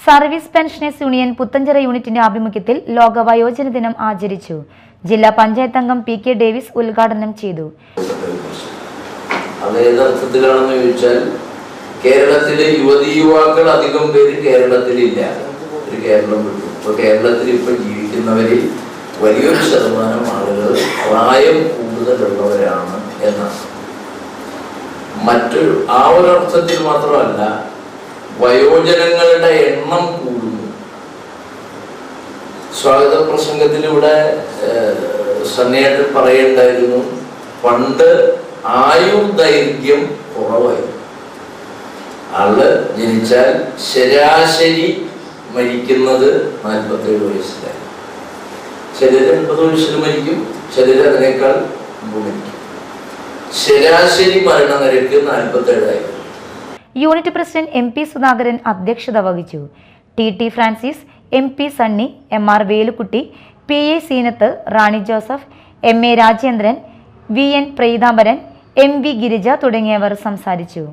Service pensioners union Puthenchira യൂണിറ്റിന്റെ ആഭിമുഖ്യത്തിൽ ലോക വയോജന ദിനം ആചരിച്ചു. ജില്ലാ പഞ്ചായത്ത് അംഗം പി കെ ഡേവിസ് ഉദ്ഘാടനം ചെയ്തു. അത് കേരളത്തിലെ യുവതി യുവാക്കൾ അധികം പേര് കേരളത്തിലില്ല. ഒരു കേരളം വിട്ടു. ഇപ്പൊ കേരളത്തിൽ ഇപ്പൊ ജീവിക്കുന്നവരിൽ വലിയൊരു ശതമാനം ആളുകൾ പ്രായം കൂടുതലുള്ളവരാണ് എന്നാണ്. മറ്റൊരു ആ ഒരു അർത്ഥത്തിൽ മാത്രമല്ല വയോജനങ്ങളുടെ എണ്ണം കൂടുന്നു. സ്വാഗത പ്രസംഗത്തിലൂടെ സന്നയായിട്ട് പറയേണ്ടായിരുന്നു പണ്ട് ആയുർദൈർഘ്യം കുറവായിരുന്നു. ആൾ ജനിച്ചാൽ ശരാശരി മരിക്കുന്നത് നാൽപ്പത്തേഴ് വയസ്സിലായി ചിലര് എൺപത് വയസ്സിൽ മരിക്കും ചിലര് അതിനേക്കാൾ മരിക്കും. ശരാശരി മരണനിരക്ക് നാൽപ്പത്തേഴായിരുന്നു unit president M P Sudhakaran അധ്യക്ഷത വഹിച്ചു. T T Francis M P Sunny M R Velukutty P A Seenath Rani Joseph M A Rajendran V N Preethambaran M V Girija തുടങ്ങിയവർ സംസാരിച്ചു.